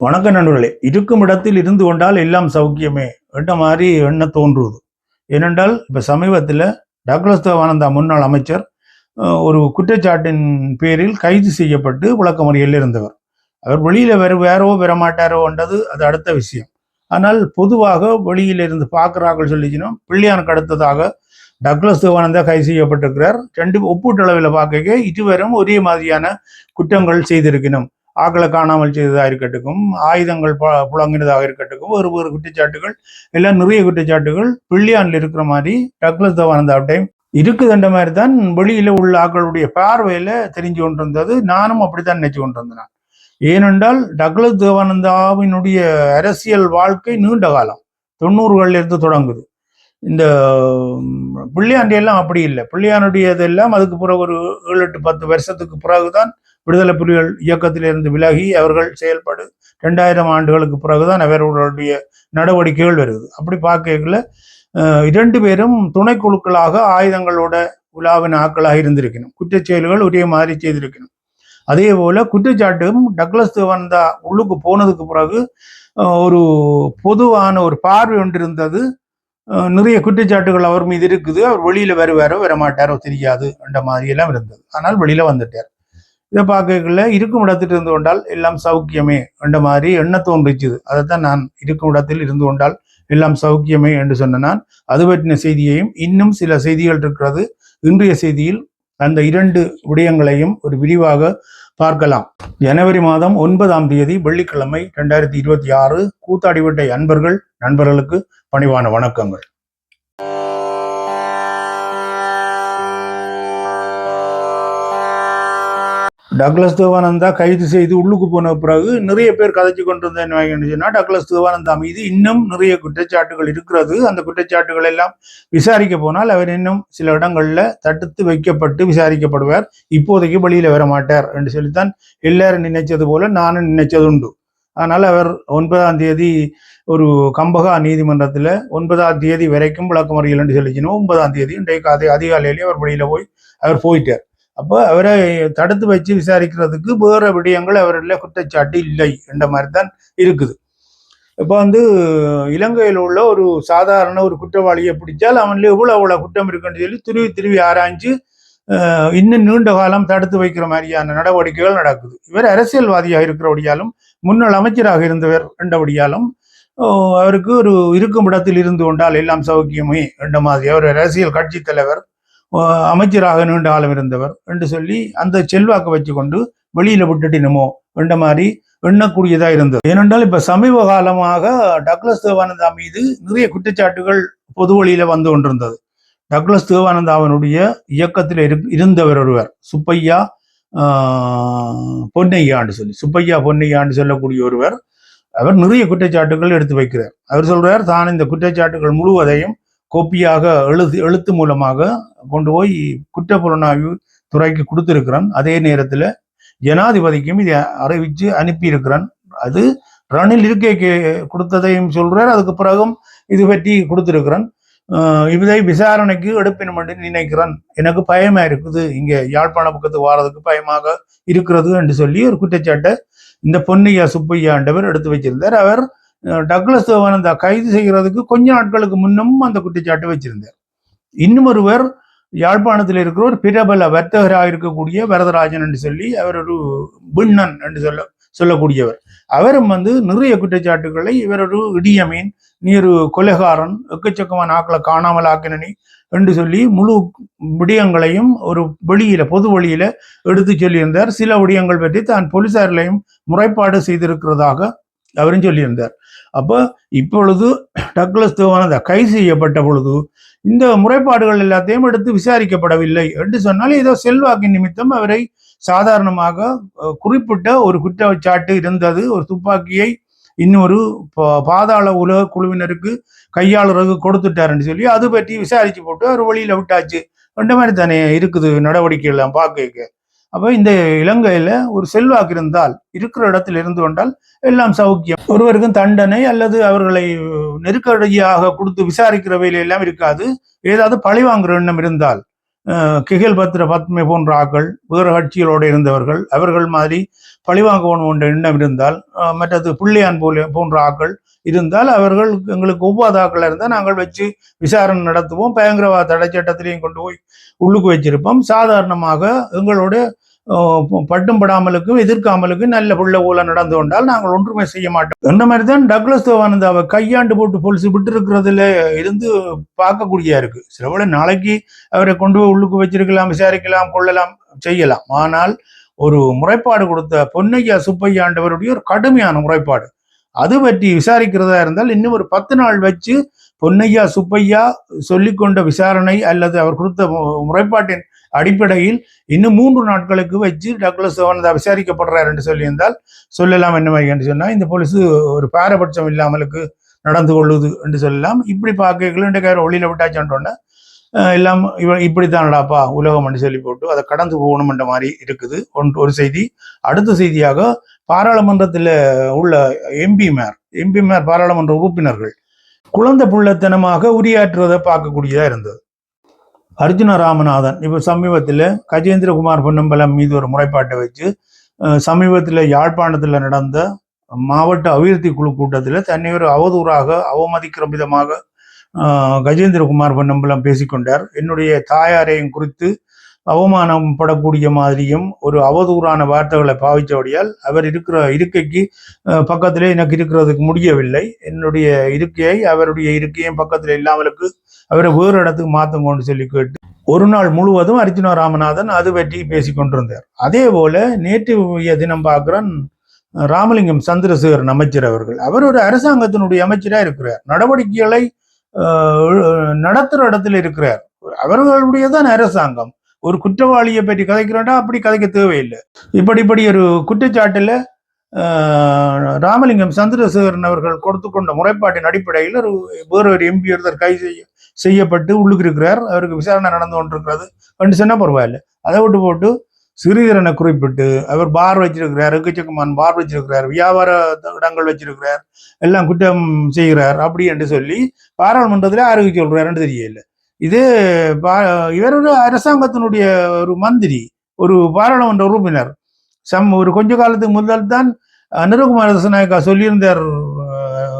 வணக்க நண்பர்களே இருக்கும் இடத்தில் இருந்து கொண்டால் எல்லாம் சௌக்கியமே என்ற மாதிரி எண்ண தோன்றுவது. ஏனென்றால் இப்ப சமீபத்தில் டக்ளஸ் தேவானந்தா முன்னாள் அமைச்சர் ஒரு குற்றச்சாட்டின் பேரில் கைது செய்யப்பட்டு விளக்கமறியலில் இருந்தவர். அவர் வெளியில வேறவோ வேறோ வரமாட்டாரோன்றது அது அடுத்த விஷயம். ஆனால் பொதுவாக வெளியில் இருந்து பார்க்குறார்கள் சொல்லிச்சினோம் பிள்ளையானுக்கு அடுத்ததாக டக்ளஸ் தேவானந்தா கைது செய்யப்பட்டிருக்கிறார். ரெண்டு ஒப்பீட்டளவில் பார்க்க இருவரும் ஒரே மாதிரியான குற்றங்கள் செய்திருக்கணும் ஆக்களை காணாமல் செய்ததாக இருக்கட்டும் ஆயுதங்கள் ப- புழங்கினதாக இருக்கட்டும் ஒரு ஒரு குற்றச்சாட்டுகள் எல்லாம் நிறைய குற்றச்சாட்டுகள் பிள்ளையான்ல இருக்கிற மாதிரி டக்ளஸ் தேவானந்தாவிட்டையும் இருக்குதுன்ற மாதிரி தான் வெளியில உள்ள ஆக்களுடைய பார்வையில் தெரிஞ்சு கொண்டிருந்தது. நானும் அப்படித்தான் நினைச்சு கொண்டிருந்தேன். ஏனென்றால் டக்ளஸ் தேவானந்தாவினுடைய அரசியல் வாழ்க்கை நீண்ட காலம். தொண்ணூறுகளிலிருந்து தொடங்குது. இந்த ம், எல்லாம் அப்படி இல்லை. பிள்ளையானுடையதெல்லாம் அதுக்கு பிறகு ஒரு ஏழு எட்டு பத்து வருஷத்துக்கு பிறகுதான் விடுதலை புலிகள் இயக்கத்திலிருந்து விலகி அவர்கள் செயல்படு ரெண்டாயிரம் ஆண்டுகளுக்கு பிறகுதான் அவர்களுடைய நடவடிக்கைகள் வருது. அப்படி பார்க்கல இரண்டு பேரும் துணைக்குழுக்களாக ஆயுதங்களோட உலாவின் ஆக்களாக இருந்திருக்கணும். குற்றச்செயல்கள் ஒரே மாதிரி செய்திருக்கணும். அதே போல குற்றச்சாட்டும் டக்ளஸ் தேவானந்தா உள்ளுக்கு போனதுக்கு பிறகு ஒரு பொதுவான ஒரு பார்வை ஒன்று இருந்தது. நிறைய குற்றச்சாட்டுகள் அவர் மீது இருக்குது. அவர் வெளியில வருவாரோ வரமாட்டாரோ தெரியாது என்ற மாதிரி எல்லாம் இருந்தது. ஆனால் வெளியில வந்துட்டார். இதை பார்க்கல இருக்கும் இடத்தில் இருந்து கொண்டால் எல்லாம் சௌக்கியமே என்ற மாதிரி எண்ண தோன்றிச்சுது அதைத்தான் நான் இருக்கும் இடத்தில் இருந்து கொண்டால் எல்லாம் சௌக்கியமே என்று சொன்ன நான். அது பற்றின செய்தியையும் இன்னும் சில செய்திகள் இருக்கிறது. இன்றைய செய்தியில் அந்த இரண்டு விடயங்களையும் ஒரு விரிவாக பார்க்கலாம். ஜனவரி மாதம் ஒன்பதாம் தேதி வெள்ளிக்கிழமை ரெண்டாயிரத்தி இருபத்தி ஆறு கூத்தாடிவிட்ட அன்பர்கள் நண்பர்களுக்கு பணிவான வணக்கங்கள். டக்ளஸ் தேவானந்தா கைது செய்து உள்ளுக்கு போன பிறகு நிறைய பேர் கதைச்சு கொண்டிருந்தேன் சொன்னால் டக்ளஸ் தேவானந்தா மீது இன்னும் நிறைய குற்றச்சாட்டுகள் இருக்கிறது. அந்த குற்றச்சாட்டுகள் எல்லாம் விசாரிக்க போனால் அவர் இன்னும் சில இடங்கள்ல தடுத்து வைக்கப்பட்டு விசாரிக்கப்படுவார். இப்போதைக்கு வெளியில வர மாட்டார் என்று சொல்லித்தான் எல்லாரும் நினைச்சது போல நானும் நினைச்சது உண்டு. ஆனால் அவர் ஒன்பதாம் தேதி ஒரு கம்பகா நீதிமன்றத்தில் ஒன்பதாம் தேதி வரைக்கும் விளக்கமறியல் என்று சொல்லிச்சினோம் ஒன்பதாம் தேதி இன்றைக்கு அதே அதிகாலையிலேயே அவர் வெளியில போய் அவர் போயிட்டார். அப்போ அவரை தடுத்து வச்சு விசாரிக்கிறதுக்கு வேறு விடயங்கள் அவரில் குற்றச்சாட்டு இல்லை என்ற மாதிரி தான் இருக்குது. இப்போ வந்து இலங்கையில் உள்ள ஒரு சாதாரண ஒரு குற்றவாளியை பிடிச்சால் அவன்ல எவ்வளோ அவ்வளோ குற்றம் இருக்குன்னு சொல்லி திருவி திருவி ஆராய்ஞ்சு இன்னும் நீண்ட காலம் தடுத்து வைக்கிற மாதிரியான நடவடிக்கைகள் நடக்குது. இவர் அரசியல்வாதியாக இருக்கிறபடியாலும் முன்னாள் அமைச்சராக இருந்தவர் என்றபடியாலும் அவருக்கு ஒரு இருக்கும் இடத்தில் இருந்து கொண்டால் எல்லாம் சௌக்கியமே என்ற மாதிரி. அவர் அரசியல் கட்சி தலைவர் அமைச்சராக நீண்ட காலம் இருந்தவர் என்று சொல்லி அந்த செல்வாக்கை வச்சுக்கொண்டு வெளியில விட்டுட்டினுமோ என்ற மாதிரி எண்ணக்கூடியதா இருந்தது. ஏனென்றால் இப்ப சமீப காலமாக டக்ளஸ் தேவானந்தா மீது நிறைய குற்றச்சாட்டுகள் பொது வழியில வந்து கொண்டிருந்தது. டக்ளஸ் தேவானந்தாவினுடைய இயக்கத்தில் இரு இருந்தவர் ஒருவர் சுப்பையா பொன்னையான்னு சொல்லி சுப்பையா பொன்னையான்னு சொல்லக்கூடிய ஒருவர் அவர் நிறைய குற்றச்சாட்டுகள் எடுத்து வைக்கிறார். அவர் சொல்றார் தான் இந்த குற்றச்சாட்டுகள் முழுவதையும் கோப்பியாக எழுது எழுத்து மூலமாக கொண்டு போய் குற்றப்புலனாய்வு துறைக்கு கொடுத்திருக்கிறான். அதே நேரத்தில் ஜனாதிபதிக்கும் இதை அறிவித்து அனுப்பியிருக்கிறான். அது ரணில் இருக்கை கொடுத்ததையும் சொல்கிறார் அதுக்கு பிறகும் இது பற்றி கொடுத்திருக்கிறான். இதை விசாரணைக்கு எடுப்பினும் என்று நினைக்கிறான். எனக்கு பயமா இருக்குது. இங்க யாழ்ப்பாண பக்கத்து வாரதுக்கு பயமாக இருக்கிறது என்று சொல்லி ஒரு குற்றச்சாட்டை இந்த பொன்னையா சுப்பையாண்டவர் எடுத்து வச்சிருந்தார். அவர் டக்ளஸ் தேவானந்தா கைது செய்கிறதுக்கு கொஞ்ச நாட்களுக்கு முன்னும் அந்த குற்றச்சாட்டு வச்சிருந்தார். இன்னும் ஒருவர் யாழ்ப்பாணத்தில் இருக்கிற ஒரு பிரபல வர்த்தகராக இருக்கக்கூடிய வரதராஜன் என்று சொல்லி அவர் ஒரு பின்னன் என்று சொல்ல சொல்லக்கூடியவர். அவரும் வந்து நிறைய குற்றச்சாட்டுகளை இவர் ஒரு இடியமீன் நீ ஒரு கொலைகாரன் எக்கச்சக்கமான ஆக்களை காணாமல் ஆக்கினி என்று சொல்லி முழு விடயங்களையும் ஒரு வெளியில பொது வழியில எடுத்து சொல்லியிருந்தார். சில விடயங்கள் பற்றி தான் போலீசாரிலையும் முறைப்பாடு செய்திருக்கிறதாக அவரும் சொல்லியிருந்தார். அப்போ இப்பொழுது டக்ளஸ் தேவானந்தா கைது செய்யப்பட்ட பொழுது இந்த முறைப்பாடுகள் எல்லாத்தையும் எடுத்து விசாரிக்கப்படவில்லை என்று சொன்னால் ஏதோ செல்வாக்கின் நிமித்தம் அவரை சாதாரணமாக குறிப்பிட்ட ஒரு குற்றச்சாட்டு இருந்தது. ஒரு துப்பாக்கியை இன்னொரு பா- பாதாள உலக குழுவினருக்கு கையாளுறதுக்கு கொடுத்துட்டாருன்னு சொல்லி அது பற்றி விசாரிச்சு போட்டு அவர் வெளியில விட்டாச்சு. அந்த மாதிரி தானே இருக்குது நடவடிக்கை எல்லாம் பார்க்க அப்போ இந்த இலங்கையில ஒரு செல்வாக்கு இருந்தால் இருக்கிற இடத்தில் இருந்து கொண்டால் எல்லாம் சௌக்கியம். ஒருவருக்கும் தண்டனை அல்லது அவர்களை நெருக்கடியாக கொடுத்து விசாரிக்கிற வேலையெல்லாம் இருக்காது. ஏதாவது பழி வாங்குற எண்ணம் இருந்தால் கிகில் பத்ர பத்மை போன்ற ஆக்கள் வேறு கட்சிகளோடு இருந்தவர்கள் அவர்கள் மாதிரி பழிவாங்க வேணும் என்ற எண்ணம் இருந்தால் மற்றது பிள்ளையான் போல போன்ற ஆக்கள் இருந்தால் அவர்கள் எங்களுக்கு ஒவ்வாத ஆக்கள் இருந்தால் நாங்கள் வச்சு விசாரணை நடத்துவோம். பயங்கரவாத தடை சட்டத்திலையும் கொண்டு போய் உள்ளுக்கு வச்சிருப்போம். சாதாரணமாக எங்களோட பட்டும் படாமலுக்கும் எதிர்க்காமலுக்கும் நல்ல புள்ள போல நடந்து கொண்டால் நாங்கள் ஒன்றுமே செய்ய மாட்டோம். இந்த மாதிரி தான் டக்ளஸ் அவர் கையாண்டு போட்டு போலீஸ் விட்டு இருக்கிறதுல இருந்து பார்க்கக்கூடியா இருக்கு. சில நாளைக்கு அவரை கொண்டு போய் உள்ளுக்கு வச்சிருக்கலாம் விசாரிக்கலாம் கொள்ளலாம் செய்யலாம். ஆனால் ஒரு முறைப்பாடு கொடுத்த பொன்னையா சுப்பையாண்டவருடைய ஒரு கடுமையான முறைப்பாடு. அது பற்றி விசாரிக்கிறதா இருந்தால் இன்னும் ஒரு பத்து நாள் வச்சு பொன்னையா சுப்பையா சொல்லிக்கொண்ட விசாரணை அல்லது அவர் கொடுத்த முறைப்பாட்டின் அடிப்படையில் இன்னும் மூன்று நாட்களுக்கு வச்சு டக்ளஸ் தேவானந்தா விசாரிக்கப்படுறார் என்று சொல்லியிருந்தால் சொல்லலாம் என்ன மாதிரி என்று சொன்னால் இந்த போலீஸ் ஒரு பாரபட்சம் இல்லாமலுக்கு நடந்து கொள்ளுது என்று சொல்லலாம். இப்படி பார்க்கல இன்றைக்கு ஒளியில் விட்டாச்சோன்னே எல்லாம் இவ இப்படித்தானடாப்பா உலகம் என்று சொல்லி போட்டு அதை கடந்து போகணும்ன்ற மாதிரி இருக்குது. ஒன்று ஒரு செய்தி. அடுத்த செய்தியாக பாராளுமன்றத்தில் உள்ள எம்பிமார் எம்பிமார் பாராளுமன்ற உறுப்பினர்கள் குழந்தை புள்ளத்தனமாக உரையாற்றுவதை பார்க்கக்கூடியதா இருந்தது. அர்ஜுன ராமநாதன் இப்போ சமீபத்தில் கஜேந்திரகுமார் பொன்னம்பலம் மீது ஒரு முறைப்பாட்டை வச்சு சமீபத்தில் யாழ்ப்பாணத்தில் நடந்த மாவட்ட அபிவிருத்தி குழு கூட்டத்தில் தன்னை ஒரு அவதூறாக அவமதிக்கிற விதமாக கஜேந்திரகுமார் பொன்னம்பலம் பேசிக்கொண்டார் என்னுடைய தாயாரையும் குறித்து அவமானம் படக்கூடிய மாதிரியும் ஒரு அவதூறான வார்த்தைகளை பாவித்தபடியால் அவர் இருக்கிற இருக்கைக்கு பக்கத்திலே எனக்கு இருக்கிறதுக்கு முடியவில்லை. என்னுடைய இருக்கையை அவருடைய இருக்கையும் பக்கத்தில் இல்லாமலுக்கு அவரை வேறு இடத்துக்கு மாற்றுங்கன்னு சொல்லி கேட்டு ஒரு நாள் முழுவதும் அர்ஜுனா ராமநாதன் அது பற்றி பேசி கொண்டிருந்தார். அதே போல நேற்று தினம் பார்க்கிறேன் ராமலிங்கம் சந்திரசேகரன் அமைச்சர் அவர்கள். அவர் ஒரு அரசாங்கத்தினுடைய அமைச்சராக இருக்கிறார். நடவடிக்கைகளை நடத்துகிற இடத்துல இருக்கிறார். அவர்களுடைய தான் அரசாங்கம். ஒரு குற்றவாளியை பற்றி கதைக்கிறோம்னா அப்படி கதைக்க தேவையில்லை. இப்படி இப்படி ஒரு குற்றச்சாட்டில் ராமலிங்கம் சந்திரசேகரன் அவர்கள் கொடுத்து கொண்ட முறைப்பாட்டின் அடிப்படையில் ஒரு வேறு ஒரு எம்பி ஒருத்தர் கைது செய்ய செய்யப்பட்டு உள்ளுக்கு இருக்கிறார். அவருக்கு விசாரணை நடந்து கொண்டிருக்கிறது. என்று சொன்னா பரவாயில்ல. அதை விட்டு போட்டு சிறிதரனை குறிப்பிட்டு அவர் பார் வச்சிருக்கிறார் எக்கச்சக்கமான் பார் வச்சிருக்கிறார் வியாபார இடங்கள் வச்சிருக்கிறார் எல்லாம் குற்றம் செய்கிறார் அப்படி என்று சொல்லி பாராளுமன்றத்தில் ஆரோக்கிய சொல்றாருன்னு தெரியல. இது பா- இவர் ஒரு அரசாங்கத்தினுடைய ஒரு மந்திரி ஒரு பாராளுமன்ற உறுப்பினர். சம் ஒரு கொஞ்ச காலத்துக்கு முதல் தான் அனுரகுமார தசநாயக்கா சொல்லியிருந்தார்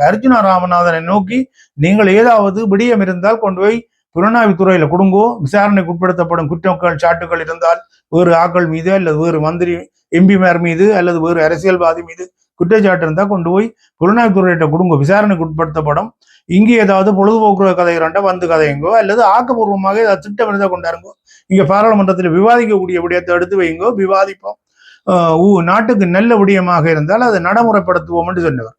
அஹ், அர்ஜுனா ராமநாதனை நோக்கி நீங்கள் ஏதாவது விடியம் இருந்தால் கொண்டு போய் புலனாய்வுத்துறையில கொடுங்கோ. விசாரணைக்கு உட்படுத்தப்படும் குற்றங்கள் சாட்டுகள் இருந்தால் வேறு ஆக்கள் மீது அல்லது வேறு மந்திரி எம்பிமார் மீது அல்லது வேறு அரசியல்வாதி மீது குற்றச்சாட்டு இருந்தால் கொண்டு போய் புலனாய்வுத்துறையிட்ட கொடுங்க. விசாரணைக்கு உட்படுத்தப்படும். இங்கே ஏதாவது பொழுதுபோக்கு கதை இரண்டா வந்து கதையுங்கோ. அல்லது ஆக்கப்பூர்வமாக ஏதாவது திட்டம் இருந்தால் கொண்டாருங்கோ. இங்கே பாராளுமன்றத்தில் விவாதிக்கக்கூடிய விடயத்தை எடுத்து வைங்கோ. விவாதிப்போம். நாட்டுக்கு நல்ல விடயமாக இருந்தால் அதை நடைமுறைப்படுத்துவோம் என்று சொன்னவர்.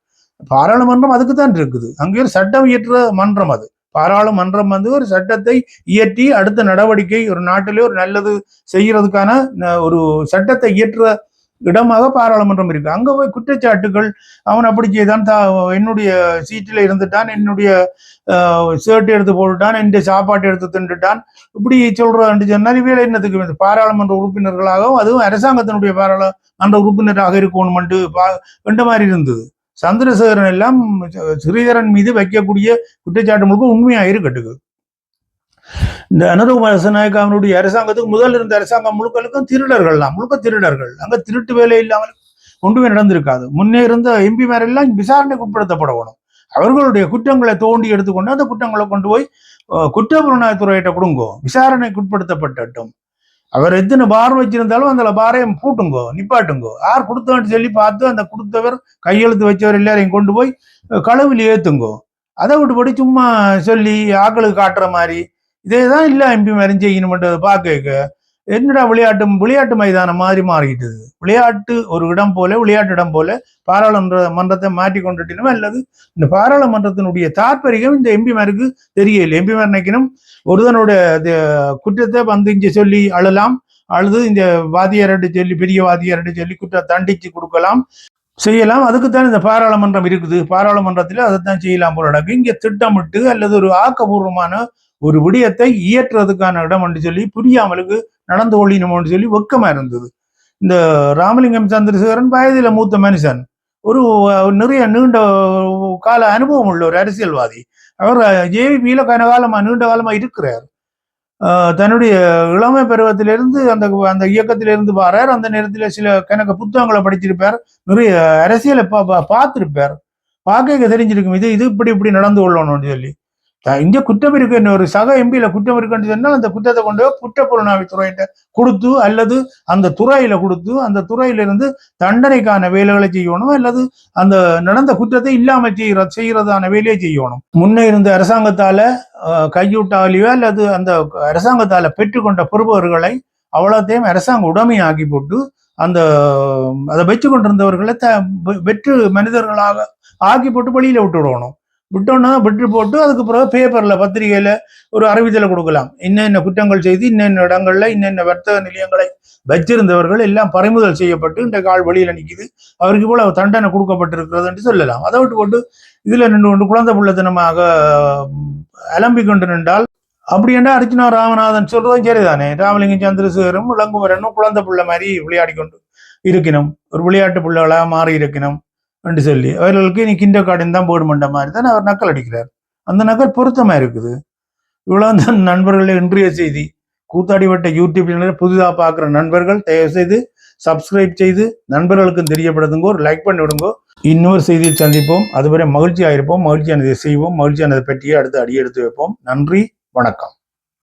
பாராளுமன்றம் அதுக்கு தான் இருக்குது. அங்கே ஒரு சட்டம் இயற்ற மன்றம் அது. பாராளுமன்றம் வந்து ஒரு சட்டத்தை இயற்றி அடுத்த நடவடிக்கை ஒரு நாட்டிலே ஒரு நல்லது செய்யறதுக்கான ஒரு சட்டத்தை இயற்ற இடமாக பாராளுமன்றம் இருக்கு. அங்க போய் குற்றச்சாட்டுகள் அவன் அப்படி செய்தான் தா என்னுடைய சீட்டில் இருந்துட்டான் என்னுடைய ஷர்ட் எடுத்து போட்டுட்டான் என்னுடைய சாப்பாட்டு எடுத்து தின்றுட்டான் இப்படி சொல்றான்னு சொன்னால் இவையில என்னத்துக்கு பாராளுமன்ற உறுப்பினர்களாகவும் அதுவும் அரசாங்கத்தினுடைய பாராளுமன்ற உறுப்பினராக இருக்கணும்ட்டு பா கண்ட மாதிரி இருந்தது. சந்திரசேகரன் எல்லாம் ஸ்ரீதரன் மீது வைக்கக்கூடிய குற்றச்சாட்டு முழுக்க உண்மையா இருக்கட்டுக்கு இந்த அனுரகுமார நாயக் அவனுடைய அரசாங்கத்துக்கு முதல் இருந்த அரசாங்கம் முழுக்களுக்கும் திருடர்கள் தான் முழுக்க திருடர்கள். அங்க திருட்டு வேலை இல்லாமல் ஒன்றுமே நடந்திருக்காது. முன்னே இருந்த எம்பி எல்லாம் விசாரணைக்கு உட்படுத்தப்படணும். அவர்களுடைய குற்றங்களை தோண்டி எடுத்துக்கொண்டு அந்த குற்றங்களை கொண்டு போய் அஹ், குற்ற புலனாய்வுத்துறையிட்ட கொடுங்கோ. விசாரணைக்கு உட்படுத்தப்பட்டட்டும். அவர் எத்தனை பார் வச்சிருந்தாலும் அந்த பாரையும் பூட்டுங்கோ நிப்பாட்டுங்கோ. யார் கொடுத்தவன்னு சொல்லி பார்த்து அந்த கொடுத்தவர் கையெழுத்து வச்சவர் எல்லாரையும் கொண்டு போய் கழுவில் ஏற்றுங்கோ ஏத்துங்கோ. அதை விட்டுபடி சும்மா சொல்லி ஆக்களுக்கு காட்டுற மாதிரி. இதே தான் இல்லை எம்பி மறைஞ்சு செய்யணும்ன்றது பார்க்க என்னடா விளையாட்டு விளையாட்டு மைதானம் மாதிரி மாறிக்கிட்டது? விளையாட்டு ஒரு இடம் போல விளையாட்டு இடம் போல பாராளுமன்ற மன்றத்தை மாற்றி கொண்டுட்டினோம் அல்லது இந்த பாராளுமன்றத்தினுடைய தாற்பரிகம் இந்த எம்பிமாருக்கு தெரியல எம்பிமார் நினைக்கணும் ஒருதனோட குற்றத்தை வந்து இங்கே சொல்லி அழலாம் அழுது இந்த வாதியார்கிட்ட சொல்லி பெரிய வாதியார்கிட்ட சொல்லி குற்றம் தண்டிச்சு கொடுக்கலாம். செய்யலாம். அதுக்குத்தான் இந்த பாராளுமன்றம் இருக்குது. பாராளுமன்றத்தில் அதைத்தான் செய்யலாம் போல நடக்கும் இங்க திட்டமிட்டு அல்லது ஒரு ஆக்கபூர்வமான ஒரு விடயத்தை இயற்றுறதுக்கான இடம் என்று சொல்லி புரியாமலுக்கு நடந்து கொள்ளினோம்னு சொல்லி வெக்கமா இருந்தது. இந்த ராமலிங்கம் சந்திரசேகரன் வயதில் மூத்த மனுஷன். ஒரு நிறைய நீண்ட கால அனுபவம் உள்ள ஒரு அரசியல்வாதி. அவர் ஜேவிபியில கன காலமா நீண்ட காலமா இருக்கிறார். தன்னுடைய இளமை பருவத்திலிருந்து அந்த அந்த இயக்கத்திலிருந்து வரார். அந்த நேரத்தில் சில கணக்கு புத்தகங்களை படிச்சிருப்பார் நிறைய அரசியலை பா பா- பார்த்திருப்பார். பார்க்க தெரிஞ்சிருக்கும். இது இது இப்படி இப்படி நடந்து கொள்ளணும்னு சொல்லி. இங்க குற்றம் இருக்குன்னு ஒரு சக எம்பியில குற்றம் இருக்குன்னு சொன்னால் அந்த குற்றத்தை கொண்டு போய் குற்றப்புலனாய்வு துறையிட்ட கொடுத்து அல்லது அந்த துறையில கொடுத்து அந்த துறையிலிருந்து தண்டனைக்கான வேலைகளை செய்யணும் அல்லது அந்த நடந்த குற்றத்தை இல்லாம செய்யற செய்யறதான வேலையை செய்யணும். முன்னே இருந்த அரசாங்கத்தால அஹ், கையூட்டாலேயோ அல்லது அந்த அரசாங்கத்தால பெற்றுக்கொண்ட பொறுப்பவர்களை அவ்வளோத்தையும் அரசாங்க ஆக்கி போட்டு அந்த அதை வச்சு கொண்டிருந்தவர்களை த வெ- வெற்று மனிதர்களாக ஆக்கி போட்டு வெளியில விட்டுடணும். விட்டோன்னா விட்டு போட்டு அதுக்கு பிறகு பேப்பர்ல பத்திரிகையில ஒரு அறிவித்தலை கொடுக்கலாம். இன்னென்ன குற்றங்கள் செய்து இன்னென்ன இடங்கள்ல இன்னென்ன வர்த்தக நிலையங்களை வச்சிருந்தவர்கள் எல்லாம் பறிமுதல் செய்யப்பட்டு இந்த கால் வழியில் நிக்குது. அவருக்கு போல தண்டனை கொடுக்கப்பட்டிருக்கிறது என்று சொல்லலாம். அதை விட்டு போட்டு இதுல நின்று கொண்டு குழந்தை பிள்ளைத்தனமாக அலம்பிக் கொண்டு நின்றால் அப்படி என்ன அர்ச்சனா ராமநாதன் சொல்றதும் சரிதானே. ராமலிங்கம் சந்திரசேகரும் இளங்குமரனும் குழந்தை பிள்ளை மாதிரி விளையாடி கொண்டு இருக்கணும். ஒரு விளையாட்டு பிள்ளைகளாக மாறி இருக்கணும் என்று சொல்லி அவர்களுக்கு நீ கிண்டோ கார்டன் தான் போடுமன்ற மாதிரி தான் அவர் நக்கல் அடிக்கிறார். அந்த நக்கல் பொருத்தமாக இருக்குது. இவ்வளவு தான் நண்பர்களே இன்றைய செய்தி. கூத்தாடிவட்ட யூடியூப் சேனலில் புதிதாக பார்க்குற நண்பர்கள் தயவு செய்து சப்ஸ்கிரைப் செய்து நண்பர்களுக்கும் தெரியப்படுதுங்க ஒரு லைக் பண்ணி விடுங்க. இன்னொரு செய்தியில் சந்திப்போம். அதுவரை மகிழ்ச்சியாக இருப்போம் மகிழ்ச்சியானதை செய்வோம் மகிழ்ச்சியானதை பற்றியே அடுத்து அடியெடுத்து வைப்போம். நன்றி வணக்கம்.